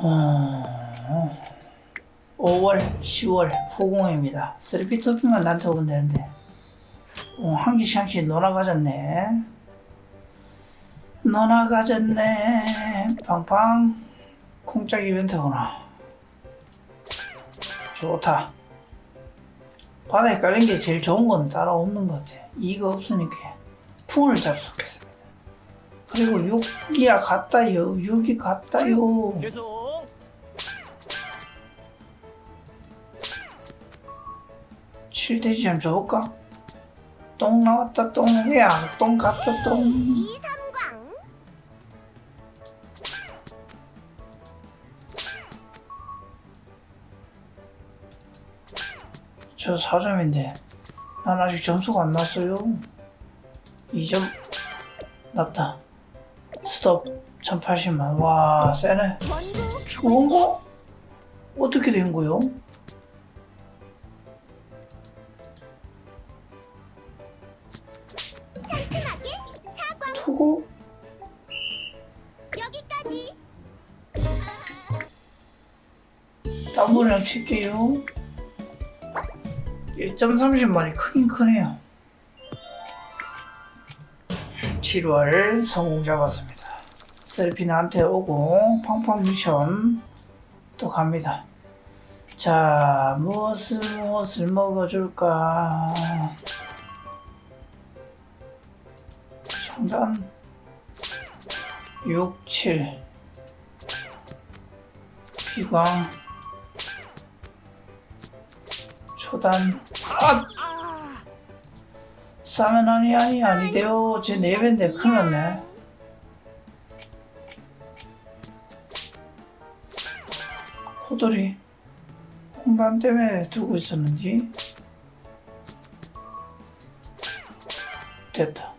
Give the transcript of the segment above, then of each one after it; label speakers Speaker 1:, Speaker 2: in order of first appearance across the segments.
Speaker 1: 어, 5월, 10월 후공입니다. 3피 토핑만 나한테 오면 되는데 어, 한 개씩 한 개씩 놀아 가졌네. 놀아 가졌네. 팡팡 콩짝 이벤트구나. 좋다. 바다에 깔린 게 제일 좋은 건 따로 없는 것 같아. 이거 없으니까 풍을 잡수겠습니다. 그리고 6기야 갔다요. 6이 갔다요. 칠돼지 좀 줘볼까? 똥 나왔다 똥이야 똥 갔다 똥.
Speaker 2: 이삼광
Speaker 1: 저 4점인데 난 아직 점수가 안 났어요. 2점 났다. 스톱. 1080만. 와 세네.
Speaker 2: 원고?
Speaker 1: 어떻게 된 거요? 땀분이랑 칠게요. 1.30만이 크긴 크네요. 7월 성공 잡았습니다. 셀피 나한테 오고 팡팡 미션 또 갑니다. 자 무엇을 무엇을 먹어줄까? 상단 6, 7 비광 초단. 아! 싸면 아니 아니 아니대요 제 네배인데 큰일났네. 코돌이 홍단 때문에 두고 있었는지? 됐다.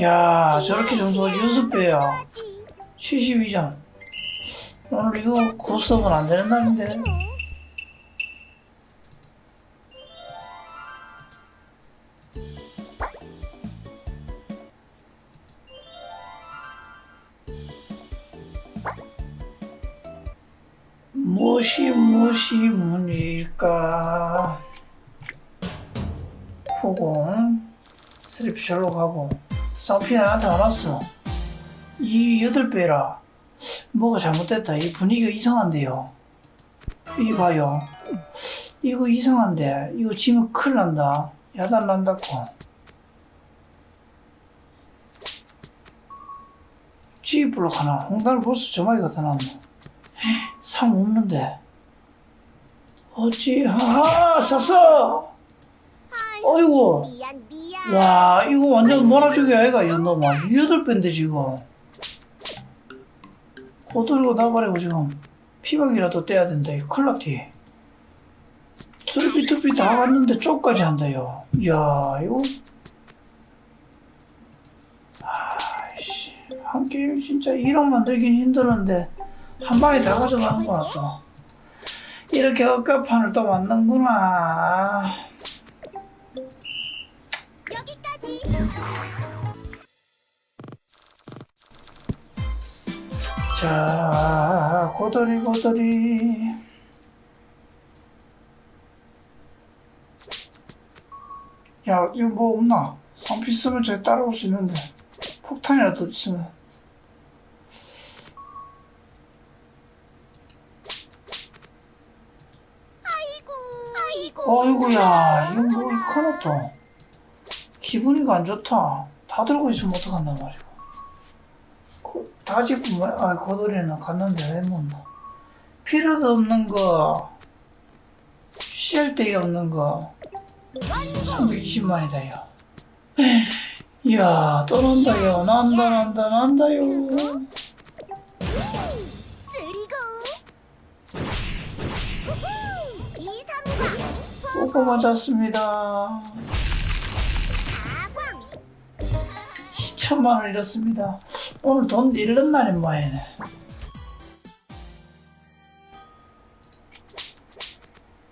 Speaker 1: 야 저렇게 정도가 연습배야
Speaker 2: 까지
Speaker 1: 72점 오늘 이거 고스톱은 안 되는 날인데 무엇이 무엇이 문일까? 후공 절로 가고 쌍피 나한테 안 왔어. 이 여덟 배라 뭐가 잘못됐다. 이 분위기가 이상한데요. 이 봐요. 이거 이상한데 이거 지면 큰일 난다. 야단 난다고. G블록 하나. 홍단을 벌써 저마리 갖다 놨네 3 없는데. 어찌 하하 쌌어? 어이구.
Speaker 2: 미안
Speaker 1: 와 이거 완전 몰아주기 아이가 이 놈아. 여덟 배인데 지금. 고들고 나버리고 지금. 피박이라도 떼야 된다 이 클락티 트루피트피 다 갔는데 쪽까지 한다요. 이야 이거. 아이씨. 한 게임 진짜 1억 만들긴 힘들었는데 한 방에 다 가져가는구나 또 이렇게 억압판을 또 만는구나
Speaker 2: 여기까지
Speaker 1: 자, 고돌이 고돌이. 야, 이거 뭐 없나? 상피 쓰면 저 따라올 수 있는데 폭탄이라도 있으면.
Speaker 2: 아이고 아이고
Speaker 1: 어이구야, 이거 뭐 이거나 또 기분이가 안 좋다. 다 들고 있으면 어떡한단 말이야. 고, 다 집으면 아 고돌이는 갔는데 왜못 넣어? 필요도 없는 거, 쓸데기 없는 거. 320만이다요. 이야, 또 난다 요. 난다, 난다, 난다 요. 꼬고 맞았습니다.
Speaker 2: 사광
Speaker 1: 2천만 원 잃었습니다. 오늘 돈 잃는 날인 모양이네.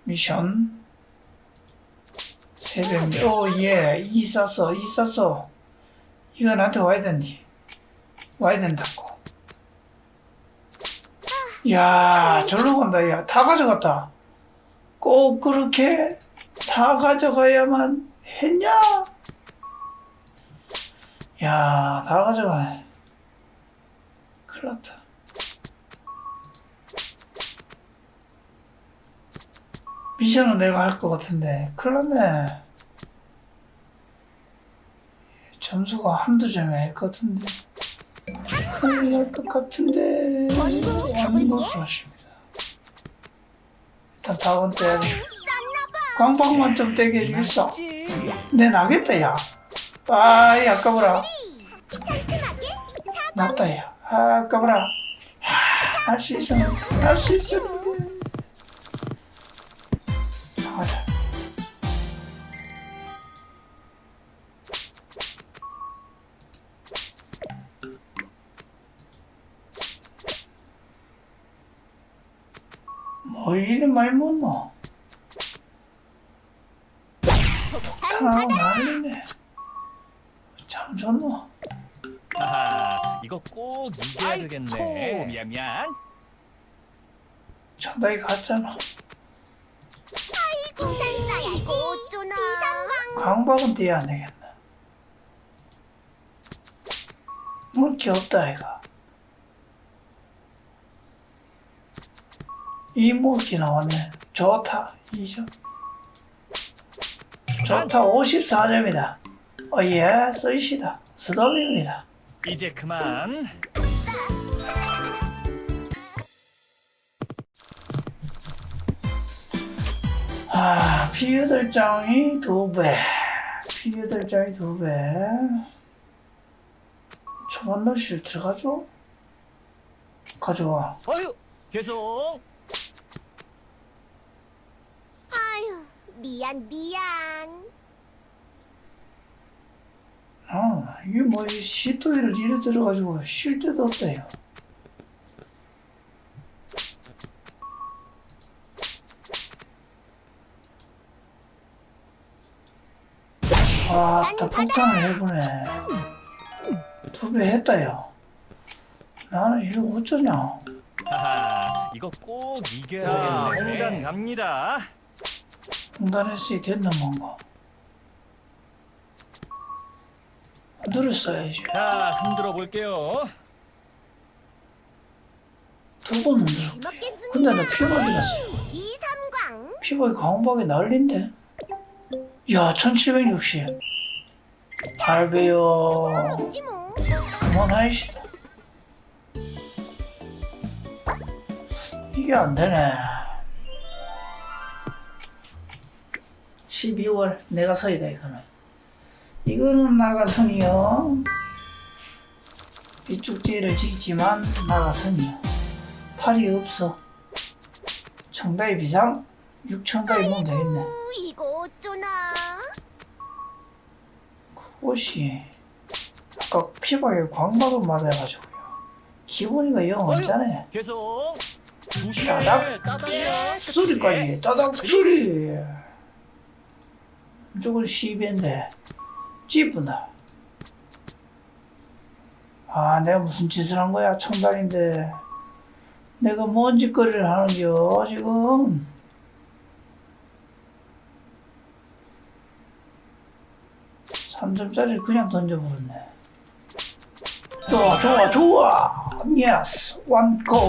Speaker 1: 미션 새벽 오예 이 쌌어 이 쌌어 이거 나한테 와야 된디 와야 된다고 야, 절로 간다, 야. 다 가져갔다. 꼭 그렇게 다 가져가야만 했냐? 야, 다 가져가네. 큰일 났다. 미션은 내가 할 것 같은데, 큰일 났네. 점수가 한두 점이 아닐 것 같은데. 큰일 날 것 같은데. 완전 좋았습니다. 일단 다음 때
Speaker 2: 쌌나봐.
Speaker 1: 광방만 좀 떼게 해주겠어. 내 나겠다, 야. 아이, 아까워라. 낫다, 야. 아, 아까워라. 할 수 있어. 할수 있어. 가자. 뭐 이리 많이 먹 노? 탕 난리네. 참 좋노?
Speaker 3: 하하, 이거 꼭 이겨야 되겠네. 미안 미안.
Speaker 1: 천다이 갔잖아.
Speaker 2: 아이고 쌌어야지. 어쩌나. 비상광.
Speaker 1: 강박은 떼야 안 되겠나? 물게 없다 이가. 이 물기 나왔네. 좋다. 2점. 좋다. 54점이다. 어, 예, 쓰이시다. 스톱입니다.
Speaker 3: 이제 그만.
Speaker 1: 아, 피 여덟 장이 두 배. 피 여덟 장이 두 배. 초반 넣실 들어가죠? 가져와.
Speaker 3: 어휴, 계속.
Speaker 2: 아유 미안 미안.
Speaker 1: 아, 이게 뭐, 이 시토이를 이래 들어가지고 쉴 데도 없다요. 아, 다 폭탄을 해보네. 두 배 했다요. 나는 이거 어쩌냐.
Speaker 3: 하하, 이거 꼭 이겨야 되겠네. 홍단 갑니다.
Speaker 1: 중단했으니 됐나 뭔가. 누렸어야지.
Speaker 3: 자, 흔들어 볼게요.
Speaker 1: 두번 흔들었대.
Speaker 2: 먹겠습니다.
Speaker 1: 근데 나 피박이.
Speaker 2: 비삼광.
Speaker 1: 피박이 강박이 난린데? 야, 1760. 8배요.
Speaker 2: 먹지 뭐.
Speaker 1: 그만하시다. 이게 안 되네. 12월 내가 서이다 이거는. 이거는 나가선이요. 빗죽지를 찍지만 나가선이요. 팔이 없어. 청다이 비상 6천가이 보면 되겠네.
Speaker 2: 우, 이거 어쩌나.
Speaker 1: 그것이 아까 피박에 광박을 맞아가지고요. 기분이가 영 언짢네.
Speaker 3: 계속.
Speaker 1: 따닥. 소리까지 따닥 소리 무조건 시비인데 찌푸나. 아 내가 무슨 짓을 한 거야 청달인데. 내가 뭔 짓거리를 하는겨 지금? 삼점짜리 그냥 던져버렸네. 좋아 좋아 좋아! 예스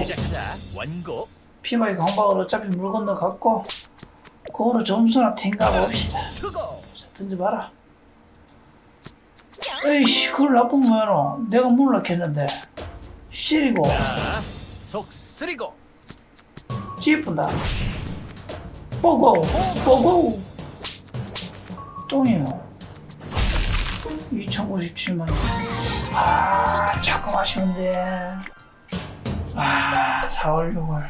Speaker 3: 시작하자. 원고.
Speaker 1: 피바이 강박을 어차피 물 건너 갔고 그거로 점수나 탱가 봅시다.
Speaker 3: 투고.
Speaker 1: 자, 던져봐라. 에이씨 그걸 나쁜 거야노 내가 넣겠는데. 시리고.
Speaker 3: 자, 속 쓰리고.
Speaker 1: 찌푼다. 뽀고 뽀고. 똥이요. 2097만. 아 조금 아쉬운데. 아 4월 6월.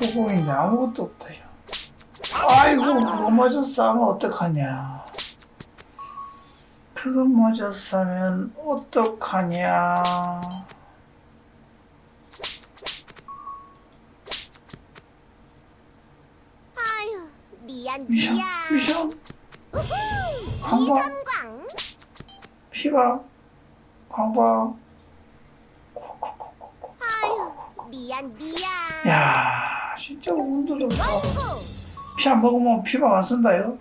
Speaker 1: 후보인데 아무것도 아이고 그거 마저 싸면 어떡하냐. 그거 마저 싸면 어떡하냐.
Speaker 2: 아유 미안
Speaker 1: 미션
Speaker 2: 미안.
Speaker 1: 미션
Speaker 2: 이삼광.
Speaker 1: 피가 광박
Speaker 2: 미안 미안.
Speaker 1: 야 진짜 운도 좋다.
Speaker 2: 원고
Speaker 1: 피 안 먹으면 피방 안 쓴다요.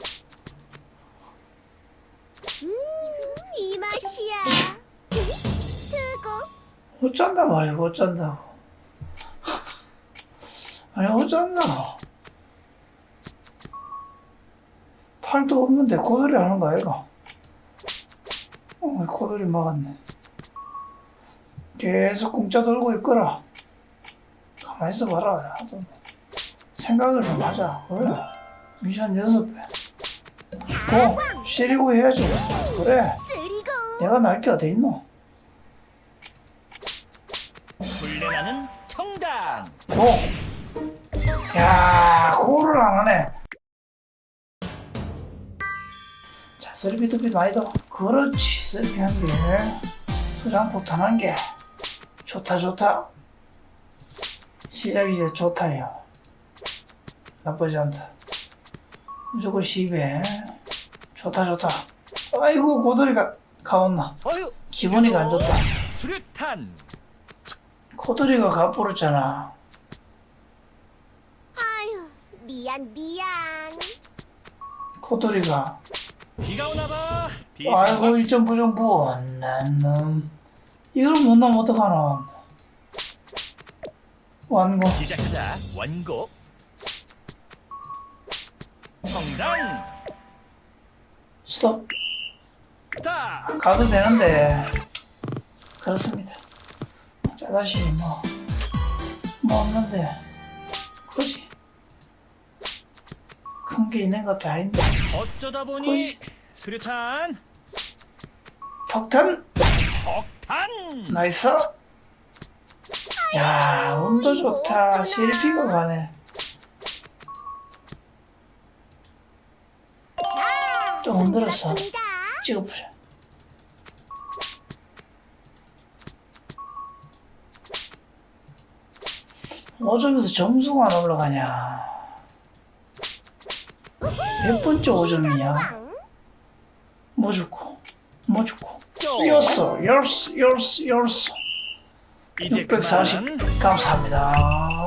Speaker 2: 이 맛이야. 트고
Speaker 1: 어쩐다 말이야 어쩐다고 아니 어쩐다고 팔도 없는데 고들이 하는 거 아이가? 어 고들이 막았네. 계속 공짜 들고 있거라. 가만히 있어봐라 나도 생각을 좀 하자 그래 미션 배 고! 시리고 해야지 그래 내가 날 게 어디 있노
Speaker 3: 훈련하는 청단.
Speaker 1: 고! 야, 고를 안 하네. 자, 쓰리비두비 많이 더. 그렇지, 쓰리비 한 개. 수장 포탄 한 개. 좋다, 좋다. 시작이 이제 좋다요. 나쁘지 않다. 무조건 10에. 좋다, 좋다. 아이고, 고돌이가 가왔나.
Speaker 3: 어휴.
Speaker 1: 기분이가 안 좋다.
Speaker 3: 수류탄.
Speaker 1: 코돌이가 가버렸잖아.
Speaker 2: 아유 미안 미안
Speaker 1: 코돌이가.
Speaker 3: 비가 오나봐.
Speaker 1: 아이고 1점 부정부 난놈 이걸 못 나면 어떡하노 완고
Speaker 3: 시작하자. 원고. 청단.
Speaker 1: 스톱.
Speaker 3: 스타.
Speaker 1: 가도 되는데. 그렇습니다. 짜다시 뭐, 뭐 없는데. 굳이 큰 게 있는 것도 아닌데
Speaker 3: 어쩌다 보니 수류탄.
Speaker 1: 폭탄?
Speaker 3: 폭탄.
Speaker 1: 나이스. 야 운도 좋다. 실피가 가네 또 흔들었어. 찍어보자. 어점에서 점수가 안 올라가냐? 몇 번째 5점이냐? 꽝뭐 좋고, 뭐 좋고. 이었어, 이었어, 이었어, 이었어.
Speaker 3: 이제
Speaker 1: 640.
Speaker 3: 그만.
Speaker 1: 감사합니다.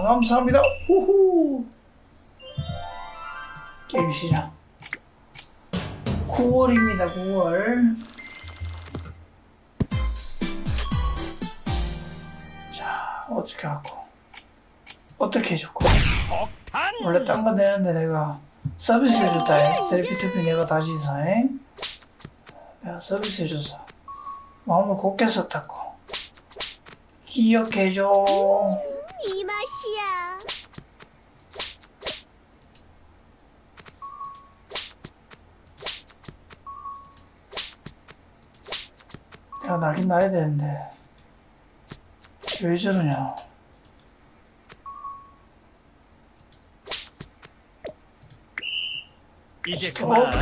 Speaker 1: 감사합니다. 후후. 게임 시작. 9월입니다, 9월. 자, 어떻게 하고. 어떻게 해줄까?
Speaker 3: 폭탄.
Speaker 1: 원래 딴 거 내는데 내가 서비스 해줬다 해. 셀피2피 내가 다시 이사해. 내가 서비스 해줘서. 마음을 곱게 썼다고. 기억해줘.
Speaker 2: 이 맛이야
Speaker 1: 내가 나긴 나야 되는데 왜 저러냐
Speaker 3: 이제. 그만.